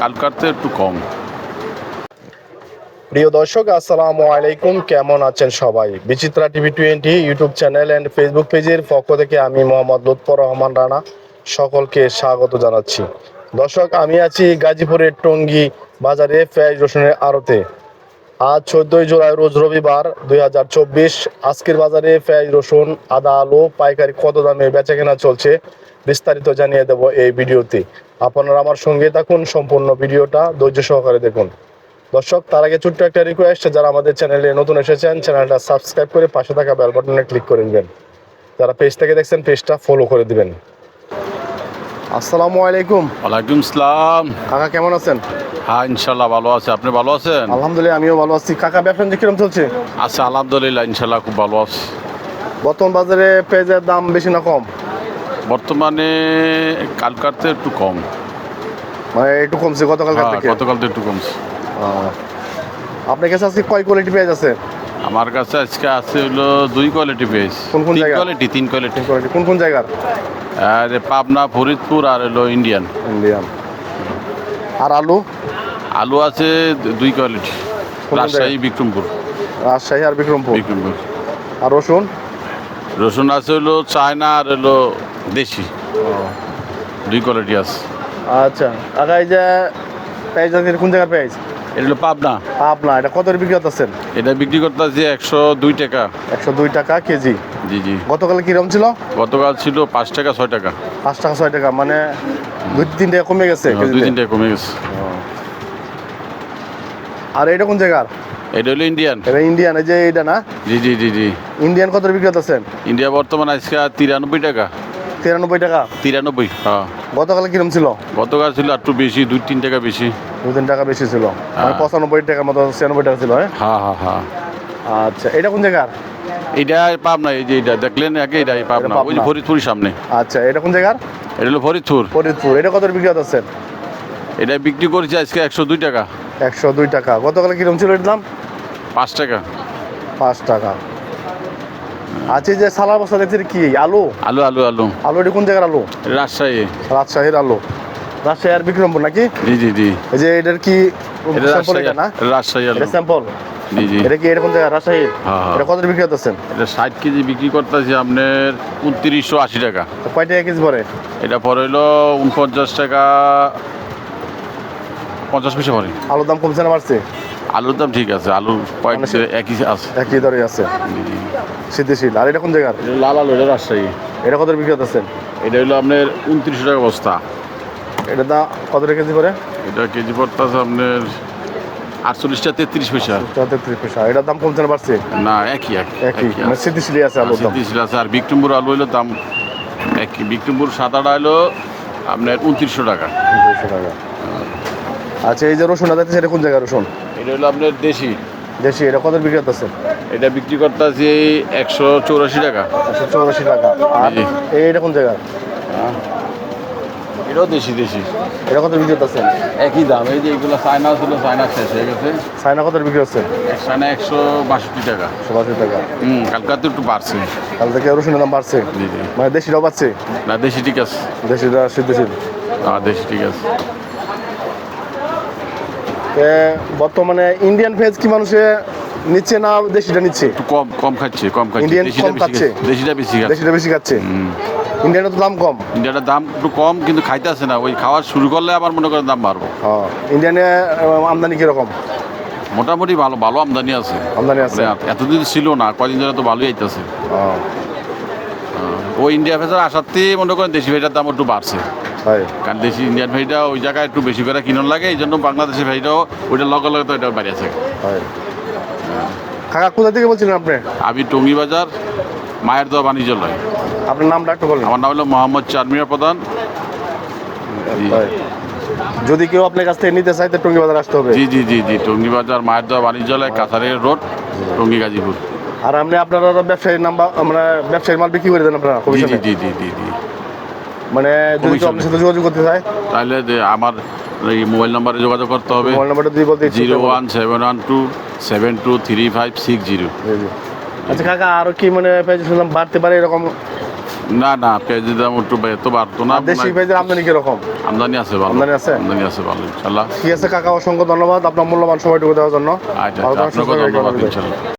কালকার তো একটু কম। প্রিয় দর্শক, আসসালামু আলাইকুম। কেমন আছেন সবাই? Bichitra TV twenty YouTube channel and Facebook পেজের পক্ষ থেকে আমি মোহাম্মদ লুৎফর রহমান রানা সকলকে স্বাগত জানাচ্ছি। দর্শক, আমি আছি গাজীপুরের টঙ্গী বাজারে পেঁয়াজ রসুনের আড়তে। আজ চোদ্দই জুলাই, রোজ রবিবার দুই হাজার চব্বিশ। আজকের বাজারে পেঁয়াজ রসুন, আদা, আলু, পাইকারি কত দামে বেচা কেনা চলছে বিস্তারিত জানিয়ে দেব এই ভিডিওতে। আপনারা আমার সঙ্গে থাকুন সম্পূর্ণ ভিডিওটা ধৈর্য সহকারে দেখুন। দর্শক তার আগে ছোট্ট একটা রিকোয়েস্ট যারা আমাদের চ্যানেলে নতুন এসেছেন চ্যানেলটা সাবস্ক্রাইব করে পাশে থাকা বেল বাটনে ক্লিক করে দিবেন যারা পেজ থেকে দেখছেন পেজটা ফলো করে দিবেন। আসসালামু আলাইকুম। ওয়ালাইকুম সালাম। কাকা কেমন আছেন? হ্যাঁ ইনশাল্লাহ ভালো আছে। আপনি ভালো আছেন? আলহামদুলিল্লাহ আমিও ভালো আছি। কাকা ব্যবসা যে কিরম চলছে? আচ্ছা আলহামদুলিল্লাহ ইনশাল্লাহ খুব ভালো আছে। বর্তমান বাজারে পেঁয়াজের দাম বেশি না কম? বর্তমানে কালকার তো একটু কম। মানে একটু কমছে গতকাল হ্যাঁ, থেকে? গতকাল তো একটু কমছে। আপনার কাছে আজকে কয় কোয়ালিটি পেঁয়াজ আছে? আমার কাছে আজকে আছে হলো দুই কোয়ালিটি পেয়েছি কোন কোন জায়গা? কোয়ালিটি তিন কোয়ালিটি কোয়ালিটি কোন কোন জায়গার? আর পাবনা ফরিদপুর আর হলো ইন্ডিয়ান ইন্ডিয়ান আর আলু? আলু আছে দুই কোয়ালিটি রাজশাহী বিক্রমপুর। রাজশাহী আর বিক্রমপুর। বিক্রমপুর। আর রসুন? রসুন আছে হলো চায়না আর হলো দেশি। দুই কোয়ালিটি আছে। আচ্ছা কাকা এই যে পেঁয়াজ আছে কোন জায়গার পেঁয়াজ? এটা হলো পাবনা। পাবনা এটা কত বিক্রি করতেছেন? এটা বিক্রি করতে আছে একশো দুই টাকা। একশো দুই টাকা কেজি। জি জি। গতকাল কিরম ছিল? গতকাল ছিল পাঁচ টাকা ছয় টাকা। পাঁচ টাকা ছয় টাকা মানে দুই তিন টাকা কমে গেছে হ্যাঁ, দুই তিন টাকা কমে গেছে। আর এটা কোন জায়গার? এটা হলো ইন্ডিয়ান এটা ইন্ডিয়ান এই যে এটা না? জি জি জি জি। ইন্ডিয়ান কত বিক্রি করতেছেন? ইন্ডিয়া বর্তমান আজকে তিরানব্বই টাকা। তিরানব্বই টাকা? তিরানব্বই হ্যাঁ। গতকাল কিরম ছিল? গতকাল ছিল একটু বেশি দুই তিন টাকা বেশি। দু তিন টাকা বেশি ছিল। মানে হ্যাঁ। পঁচানব্বই টাকার মতো ছিয়ানব্বই টাকা ছিল হ্যাঁ? হ্যাঁ হ্যাঁ হ্যাঁ। আচ্ছা এটা কোন জায়গার? এটা পাবনা এই যে এটা দেখলেন আগে এটা পাবনা ওই। ফরিদপুরের সামনে। আচ্ছা এটা কোন জায়গার? এটা হলো ফরিদপুর। ফরিদপুর এটা কত বিক্রি করতেছেন এটা বিক্রি করেছি আজকে একশো দুই টাকা। একশো দুই টাকা। গতকাল কিরম ছিল এটার দাম? পাঁচ টাকা। পাঁচ টাকা। আচ্ছা যে সালার বস্তা দেখছি কি? আলু? আলু আলু আলু। আলু এটা কোন জায়গার আলু? রাজশাহী। রাজশাহীর আলু। রাজশাহী আর বিক্রমপুর নাকি? জি জি জি। এই যে এটার কি স্যাম্পল রাজশাহী এটা না? রাজশাহী আলু। স্যাম্পল জি জি। এটা কি এরকম জায়গা? রাজশাহীর? হ্যাঁ, হ্যাঁ। এটা কত বিক্রি করতেছেন? এটা ষাট কেজি বিক্রি করতেছি আপনার উনত্রিশশো আশি টাকা। কয় টাকা কেজি পরে এটা পরে হলো উনপঞ্চাশ টাকা পঞ্চাশ পয়সা পরে আলুর দাম কমছে না বাড়ছে? আলুর দাম ঠিক আছে পয়েন্ট মানে একই আছে। একই দরে আছে। সিদ্ধিশীল আর এটা কোন জায়গার? এটা লাল আলু এটা রাজশাহী। এটা কত বিক্রি করতেছেন এটা হলো আপনার উনত্রিশশো টাকা বস্তা। এটা দাম কত কেজি পরে এটা কেজি পড়তেছে আপনার আটচল্লিশটা তেত্রিশ পয়সা। তেত্রিশ পয়সা। এটার দাম কমছে না বাড়ছে? না একই এক একই। মানে সিদ্ধিশীলই আছে দাম। তেত্রিশ আছে আর বিক্রমপুর আলু হলো দাম একই। বিক্রমপুর সাদাটা হলো আপনার উনত্রিশশো টাকা। দুইশো টাকা। আচ্ছা এই যে রসুন আছে সেটা কোন জায়গায় রসুন? এটা হলো আপনার দেশি। দেশি এটা কত বিক্রি করতেছে এটা বিক্রি করতেছি একশো চৌরাশি টাকা। একশো চৌরাশি টাকা। আর জি। এইটা কোন জায়গার এটাও দেশি দেশি। এটা কত বিক্রি করতেছে একই দাম এই যে এগুলো চায়না ছিল চায়না শেষ হয়ে গেছে। চায়না কত বিক্রি হচ্ছে চায়না একশো বাষট্টি টাকা। চৌরাশি টাকা। হুম কালকাতে একটু বাড়ছে। কাল থেকে রসুনের দাম বাড়ছে। জি জি। মানে দেশিটাও বাড়ছে? না দেশি ঠিক আছে। দেশিটা সিদ্ধশীল হ্যাঁ দেশি ঠিক আছে। বর্তমানে ইন্ডিয়ান ভেজ কি মানুষে নিচ্ছে না দেশিটা নিচ্ছে? একটু কম কম খাচ্ছে কম খাচ্ছে। দেশিটা কম খাচ্ছে? দেশিটা বেশি খাচ্ছে। দেশিটা বেশি খাচ্ছে? হুম। ইন্ডিয়ানের তো দাম কম। ইন্ডিয়াটার দাম একটু কম কিন্তু খাইতে আসে না। ওই খাওয়া শুরু করলে আবার মনে করেন দাম বাড়বো। হ্যাঁ ইন্ডিয়ানে আমদানি কীরকম? মোটামুটি ভালো ভালো আমদানি আছে। আমদানি আছে? মানে এতদিন ছিল না কদিন ধরে তো ভালোই আইতেছে। ও ইন্ডিয়া ভেজার আসাতে মনে করেন দেশি ভাইটার দাম একটু বাড়ছে। কারণ দেশি ইন্ডিয়ান ভাইটা ওই জায়গায় একটু বেশি করে কিনন লাগে এই জন্য বাংলাদেশি ভাইটাও ওইটা লগে লগে তো এটা বাড়িয়ে আছে। হয়। কাকা কোথা থেকে বলছিলেন আপনি? আমি টঙ্গি বাজার মায়ের দোয়া বাণিজ্যালয় আপনার নামটা একটু বলেন। আমার নাম হলো মোহাম্মদ চারমিয়া প্রধান। যদি কেউ আপনার কাছ থেকে নিতে চায় তো টঙ্গি বাজার আসতে হবে। জি জি জি জি টঙ্গি বাজার মায়ের দোয়া বাণিজ্যালয় কাছারের রোড টঙ্গি গাজীপুর। আর আপনি আপনারা ব্যবসায়ীর নাম্বার আমরা ব্যবসায়ীর মাল বিক্রি করে দেন আপনারা জি জি জি জি জি। মানে যদি আপনার সাথে যোগাযোগ করতে চায়। তাহলে যে আমার এই মোবাইল নাম্বারে যোগাযোগ করতে হবে। মোবাইল নাম্বারটা দিয়ে বলতে zero one seven one two seven two three five six zero. আচ্ছা কাকা আরও কি মানে পেঁয়াজ শুনলাম বাড়তে পারে এরকম? না না পেঁয়াজের দাম একটু এত বাড়তো না। দেশি পেঁয়াজের আমদানি কীরকম? আমদানি আছে ভালো। আমদানি আছে? আমদানি আছে ভালো ইনশাল্লাহ ঠিক আছে কাকা অসংখ্য ধন্যবাদ। আপনার মূল্যবান সময়টুকু দেওয়ার জন্য। আচ্ছা আচ্ছা আপনাকে ধন্যবাদ ইনশাল্লাহ